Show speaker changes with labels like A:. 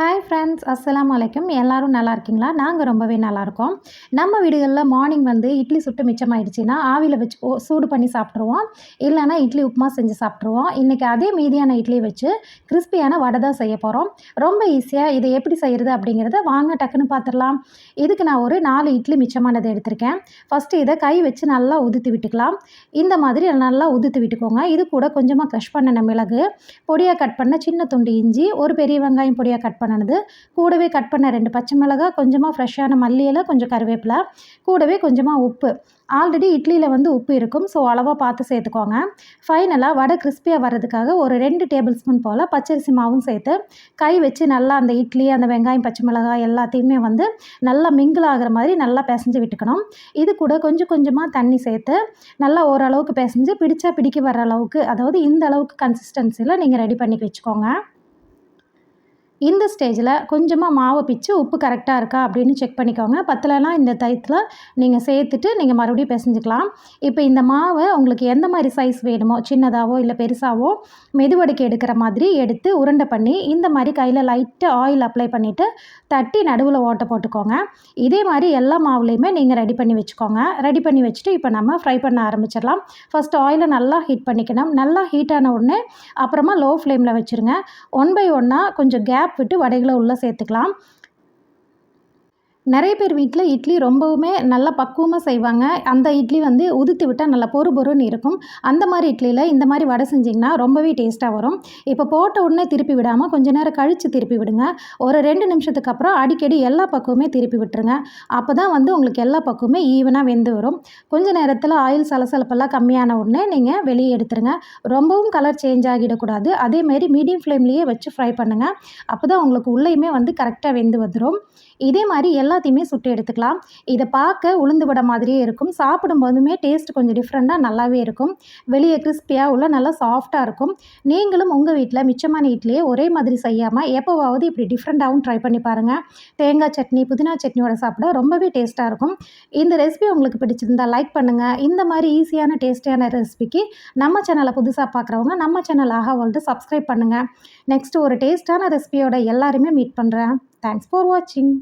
A: Hi friends அஸ்லாம் வலைக்கும் எல்லோரும் நல்லா இருக்கீங்களா? நாங்கள் ரொம்பவே நல்லாயிருக்கோம் நம்ம வீடுகளில் மார்னிங் வந்து இட்லி சுட்டு மிச்சமாயிடுச்சுன்னா ஆவியில் வச்சு ஓ- சூடு பண்ணி சாப்பிட்ருவோம் இல்லைன்னா இட்லி உப்புமா செஞ்சு சாப்பிட்ருவோம் இன்றைக்கி அதே மீதியான இட்லி வச்சு கிறிஸ்பியான வடை தான் செய்ய போகிறோம் ரொம்ப ஈஸியாக இதை எப்படி செய்கிறது அப்படிங்கிறத வாங்க டக்குன்னு பார்த்துடலாம் இதுக்கு நான் ஒரு நாலு இட்லி மிச்சமானதை எடுத்திருக்கேன். ஃபஸ்ட்டு இதை கை வச்சு நல்லா உதுத்து விட்டுக்கலாம். இந்த மாதிரி நல்லா உதுத்து விட்டுக்கோங்க. இது கூட கொஞ்சமாக க்ரஷ் பண்ணின மிளகு பொடியாக கட் பண்ண சின்ன துண்டு இஞ்சி ஒரு பெரிய வெங்காயம் பொடியாக கட் பண்ண பண்ணினது கூடவே கட் பண்ண ரெண்டு பச்சை மிளகாய் கொஞ்சமாக ஃப்ரெஷ்ஷான மல்லி இலை கொஞ்சம் கருவேப்பிலை கூடவே கொஞ்சமாக உப்பு. ஆல்ரெடி இட்லியில் வந்து உப்பு இருக்கும் ஸோ அளவாக பார்த்து சேர்த்துக்கோங்க. ஃபைனலாக வடை கிறிஸ்பியாக வர்றதுக்காக ஒரு ரெண்டு டேபிள் ஸ்பூன் போல் பச்சரிசி மாவும் சேர்த்து கை வச்சு நல்லா அந்த இட்லி அந்த வெங்காயம் பச்சை மிளகாய் எல்லாத்தையுமே வந்து நல்லா மிங்கிள் ஆகிற மாதிரி நல்லா பிசைஞ்சு விட்டுக்கணும். இது கூட கொஞ்சம் கொஞ்சமாக தண்ணி சேர்த்து நல்லா ஓரளவுக்கு பிசைஞ்சு பிடிச்சா பிடிக்க வர அளவுக்கு அதாவது இந்த அளவுக்கு கன்சிஸ்டன்சியில் நீங்கள் ரெடி பண்ணி வச்சுக்கோங்க. இந்த ஸ்டேஜில் கொஞ்சமாக மாவை பிச்சு உப்பு கரெக்டாக இருக்கா அப்படின்னு செக் பண்ணிக்கோங்க. பத்தலைனா இந்த தயத்தில் நீங்கள் சேர்த்துட்டு நீங்கள் மறுபடியும் பிசைஞ்சுக்கலாம். இப்போ இந்த மாவை உங்களுக்கு எந்த மாதிரி சைஸ் வேணுமோ சின்னதாகவோ இல்லை பெருசாகவோ மெதுவடைக்கு எடுக்கிற மாதிரி எடுத்து உருண்டை பண்ணி இந்த மாதிரி கையில் லைட்டாக ஆயில் அப்ளை பண்ணிவிட்டு தட்டி நடுவில் ஓட்டை போட்டுக்கோங்க. இதே மாதிரி எல்லா மாவுலேயுமே நீங்கள் ரெடி பண்ணி வச்சுக்கோங்க. ரெடி பண்ணி வச்சுட்டு இப்போ நம்ம ஃப்ரை பண்ண ஆரம்பிச்சிடலாம். ஃபஸ்ட்டு ஆயிலை நல்லா ஹீட் பண்ணிக்கணும். நல்லா ஹீட் ஆன உடனே அப்புறமா லோ ஃப்ளேமில் வச்சுருங்க ஒன் பை ஒன்னாக கொஞ்சம் கேப் விட்டு வடைகளை உள்ளே சேர்த்துக்கலாம். நிறைய பேர் வீட்டில் இட்லி ரொம்பவுமே நல்லா பக்குவமாக செய்வாங்க. அந்த இட்லி வந்து உதுத்து விட்டால் நல்லா பொறு பொறுன்னு இருக்கும். அந்த மாதிரி இட்லியில் இந்த மாதிரி வடை செஞ்சிங்கன்னா ரொம்பவே டேஸ்ட்டாக வரும். இப்போ போட்ட உடனே திருப்பி விடாமல் கொஞ்ச நேரம் கழித்து திருப்பி விடுங்க. ஒரு ரெண்டு நிமிஷத்துக்கு அப்புறம் அடிக்கடி எல்லா பக்கமுமே திருப்பி விட்டுருங்க. அப்போ தான் வந்து உங்களுக்கு எல்லா பக்குவமே ஈவனாக வெந்து வரும். கொஞ்ச நேரத்தில் ஆயில் சலசலப்பெல்லாம் கம்மியான உடனே நீங்கள் வெளியே எடுத்துருங்க. ரொம்பவும் கலர் சேஞ்ச் ஆகிடக்கூடாது. அதேமாரி மீடியம் ஃப்ளேம்லேயே வச்சு ஃப்ரை பண்ணுங்கள் அப்போ தான் உங்களுக்கு உள்ளேயுமே வந்து கரெக்டாக வெந்து வந்துடும் இதே மாதிரி எல்லாத்தையுமே சுட்டு எடுத்துக்கலாம். இதை பார்க்க உளுந்து வடை மாதிரியே இருக்கும். சாப்பிடும்போதுமே டேஸ்ட் கொஞ்சம் டிஃப்ரெண்ட்டாக நல்லாவே இருக்கும். வெளியே கிறிஸ்பியாக உள்ள நல்லா சாஃப்டாக இருக்கும். நீங்களும் உங்கள் வீட்டில் மிச்சமான இட்லியே ஒரே மாதிரி செய்யாமல் எப்போவாவது இப்படி டிஃப்ரெண்ட்டாகவும் ட்ரை பண்ணி பாருங்கள் தேங்காய் சட்னி புதினா சட்னியோட சாப்பிட ரொம்பவே டேஸ்ட்டாக இருக்கும். இந்த ரெசிபி உங்களுக்கு பிடிச்சிருந்தா லைக் பண்ணுங்கள் இந்த மாதிரி ஈஸியான டேஸ்டியான ரெசிபிக்கு நம்ம சேனலை புதுசாக பார்க்குறவங்க நம்ம சேனல் ஆக வந்து சப்ஸ்கிரைப் பண்ணுங்கள் நெக்ஸ்ட் ஒரு டேஸ்ட்டான ரெசிபியோட எல்லாருமே மீட் பண்ணுறேன் தேங்க்ஸ் ஃபார் வாட்சிங்